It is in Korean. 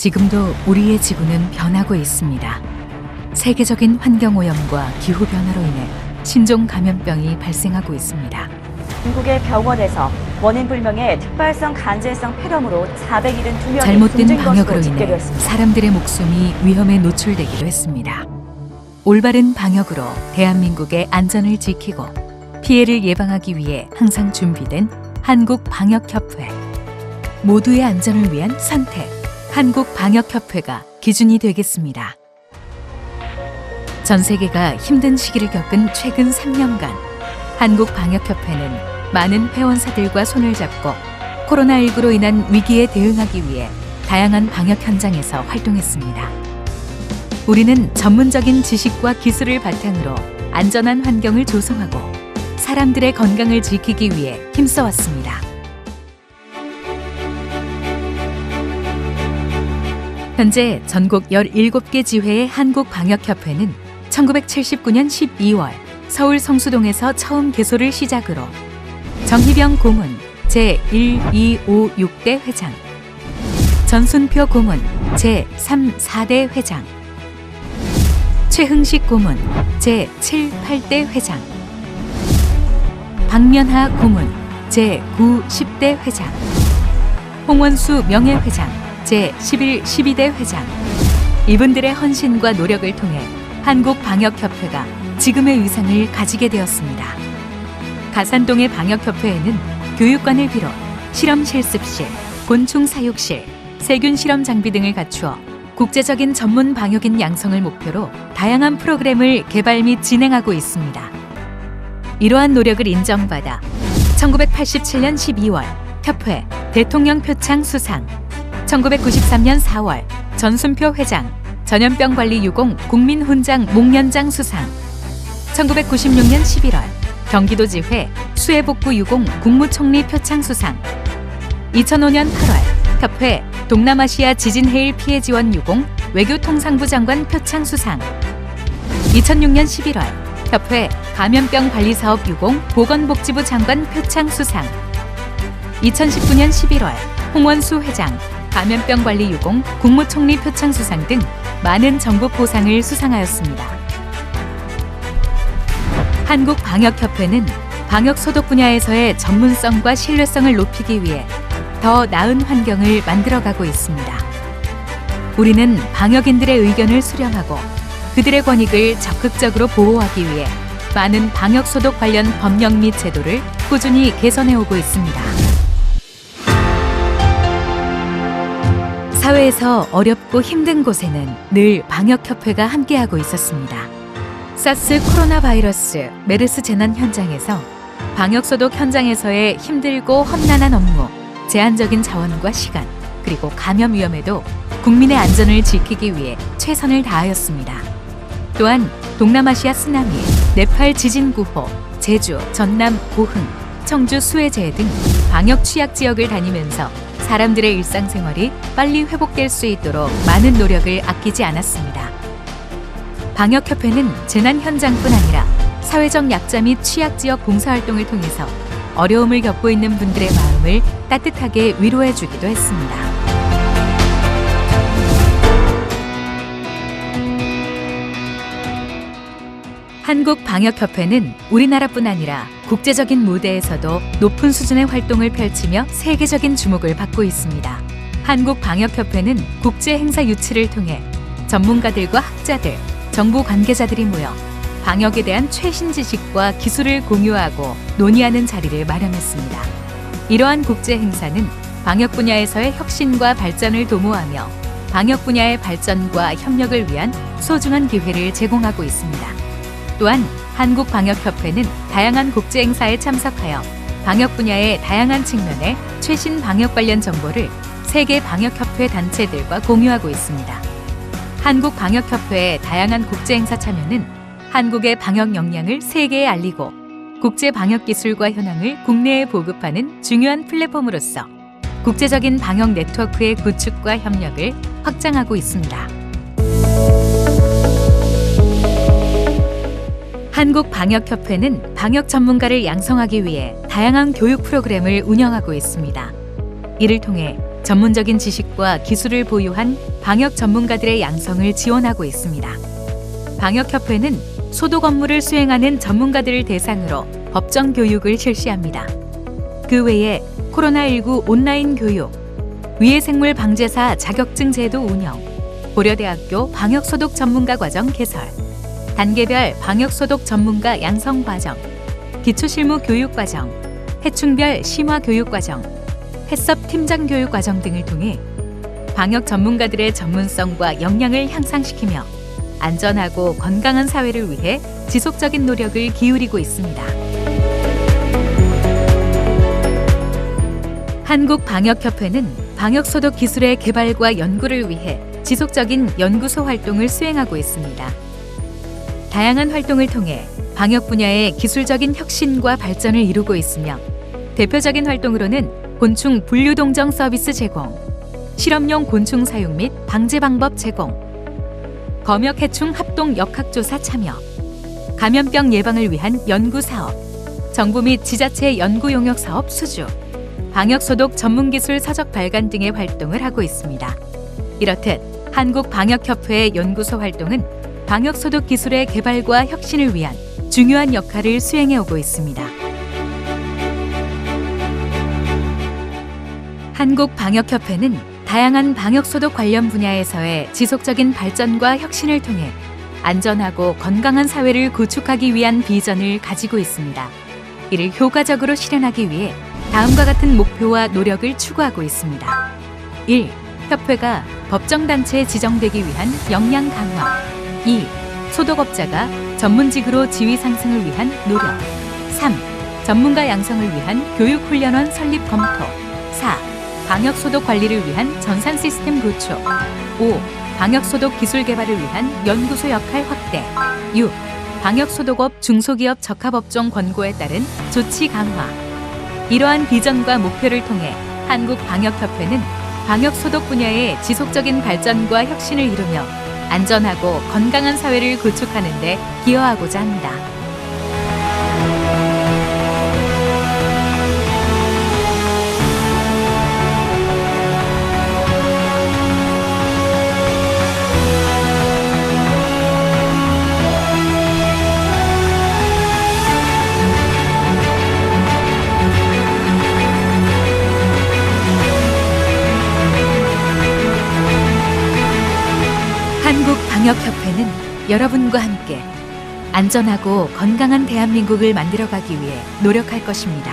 지금도 우리의 지구는 변하고 있습니다. 세계적인 환경 오염과 기후 변화로 인해 신종 감염병이 발생하고 있습니다. 중국의 병원에서 원인 불명의 특발성 간질성 폐렴으로 472명이 잘못된 방역으로 인해 사람들의 목숨이 위험에 노출되기도 했습니다. 올바른 방역으로 대한민국의 안전을 지키고 피해를 예방하기 위해 항상 준비된 한국 방역협회. 모두의 안전을 위한 선택. 한국방역협회가 기준이 되겠습니다. 전 세계가 힘든 시기를 겪은 최근 3년간 한국방역협회는 많은 회원사들과 손을 잡고 코로나19로 인한 위기에 대응하기 위해 다양한 방역 현장에서 활동했습니다. 우리는 전문적인 지식과 기술을 바탕으로 안전한 환경을 조성하고 사람들의 건강을 지키기 위해 힘써왔습니다. 현재 전국 17개 지회의 한국방역협회는 1979년 12월 서울 성수동에서 처음 개소를 시작으로 정희병 고문 제1, 2, 5, 6대 회장 전순표 고문 제3, 4대 회장 최흥식 고문 제7, 8대 회장 박면하 고문 제9, 10대 회장 홍원수 명예회장 제11, 12대 회장 이분들의 헌신과 노력을 통해 한국방역협회가 지금의 위상을 가지게 되었습니다. 가산동의 방역협회에는 교육관을 비롯 실험 실습실, 곤충 사육실, 세균 실험 장비 등을 갖추어 국제적인 전문 방역인 양성을 목표로 다양한 프로그램을 개발 및 진행하고 있습니다. 이러한 노력을 인정받아 1987년 12월 협회 대통령 표창 수상, 1993년 4월 전순표 회장 전염병 관리 유공 국민훈장 목련장 수상, 1996년 11월 경기도지회 수해복구 유공 국무총리 표창 수상, 2005년 8월 협회 동남아시아 지진해일 피해 지원 유공 외교통상부 장관 표창 수상, 2006년 11월 협회 감염병 관리 사업 유공 보건복지부 장관 표창 수상, 2019년 11월 홍원수 회장 감염병 관리 유공 국무총리 표창 수상 등 많은 정부 포상을 수상하였습니다. 한국방역협회는 방역 소독 분야에서의 전문성과 신뢰성을 높이기 위해 더 나은 환경을 만들어가고 있습니다. 우리는 방역인들의 의견을 수렴하고 그들의 권익을 적극적으로 보호하기 위해 많은 방역 소독 관련 법령 및 제도를 꾸준히 개선해 오고 있습니다. 사회에서 어렵고 힘든 곳에는 늘 방역협회가 함께하고 있었습니다. 사스 코로나 바이러스 메르스 재난 현장에서 방역소독 현장에서의 힘들고 험난한 업무, 제한적인 자원과 시간, 그리고 감염 위험에도 국민의 안전을 지키기 위해 최선을 다하였습니다. 또한 동남아시아 쓰나미, 네팔 지진 구호, 제주, 전남 고흥, 청주 수해재 등 방역 취약 지역을 다니면서 사람들의 일상생활이 빨리 회복될 수 있도록 많은 노력을 아끼지 않았습니다. 방역협회는 재난 현장뿐 아니라 사회적 약자 및 취약 지역 봉사활동을 통해서 어려움을 겪고 있는 분들의 마음을 따뜻하게 위로해 주기도 했습니다. 한국방역협회는 우리나라뿐 아니라 국제적인 무대에서도 높은 수준의 활동을 펼치며 세계적인 주목을 받고 있습니다. 한국방역협회는 국제 행사 유치를 통해 전문가들과 학자들, 정부 관계자들이 모여 방역에 대한 최신 지식과 기술을 공유하고 논의하는 자리를 마련했습니다. 이러한 국제 행사는 방역 분야에서의 혁신과 발전을 도모하며 방역 분야의 발전과 협력을 위한 소중한 기회를 제공하고 있습니다. 또한 한국방역협회는 다양한 국제 행사에 참석하여 방역 분야의 다양한 측면의 최신 방역 관련 정보를 세계 방역협회 단체들과 공유하고 있습니다. 한국방역협회의 다양한 국제 행사 참여는 한국의 방역 역량을 세계에 알리고 국제 방역 기술과 현황을 국내에 보급하는 중요한 플랫폼으로서 국제적인 방역 네트워크의 구축과 협력을 확장하고 있습니다. 한국방역협회는 방역 전문가를 양성하기 위해 다양한 교육 프로그램을 운영하고 있습니다. 이를 통해 전문적인 지식과 기술을 보유한 방역 전문가들의 양성을 지원하고 있습니다. 방역협회는 소독 업무를 수행하는 전문가들을 대상으로 법정 교육을 실시합니다. 그 외에 코로나19 온라인 교육, 위해생물 방제사 자격증 제도 운영, 고려대학교 방역소독 전문가 과정 개설, 단계별 방역소독 전문가 양성 과정, 기초실무 교육 과정, 해충별 심화 교육 과정, 해썹 팀장 교육 과정 등을 통해 방역 전문가들의 전문성과 역량을 향상시키며 안전하고 건강한 사회를 위해 지속적인 노력을 기울이고 있습니다. 한국방역협회는 방역소독 기술의 개발과 연구를 위해 지속적인 연구소 활동을 수행하고 있습니다. 다양한 활동을 통해 방역 분야의 기술적인 혁신과 발전을 이루고 있으며 대표적인 활동으로는 곤충 분류 동정 서비스 제공, 실험용 곤충 사육 및 방제 방법 제공, 검역 해충 합동 역학조사 참여, 감염병 예방을 위한 연구 사업, 정부 및 지자체 연구 용역 사업 수주, 방역 소독 전문 기술 서적 발간 등의 활동을 하고 있습니다. 이렇듯 한국 방역협회의 연구소 활동은 방역 소독 기술의 개발과 혁신을 위한 중요한 역할을 수행해 오고 있습니다. 한국 방역협회는 다양한 방역 소독 관련 분야에서의 지속적인 발전과 혁신을 통해 안전하고 건강한 사회를 구축하기 위한 비전을 가지고 있습니다. 이를 효과적으로 실현하기 위해 다음과 같은 목표와 노력을 추구하고 있습니다. 1. 협회가 법정단체에 지정되기 위한 역량 강화 2. 소독업자가 전문직으로 지위 상승을 위한 노력 3. 전문가 양성을 위한 교육훈련원 설립 검토 4. 방역소독 관리를 위한 전산 시스템 구축 5. 방역소독 기술 개발을 위한 연구소 역할 확대 6. 방역소독업 중소기업 적합업종 권고에 따른 조치 강화 이러한 비전과 목표를 통해 한국방역협회는 방역소독 분야의 지속적인 발전과 혁신을 이루며 안전하고 건강한 사회를 구축하는 데 기여하고자 합니다. 한국방역협회는 여러분과 함께 안전하고 건강한 대한민국을 만들어가기 위해 노력할 것입니다.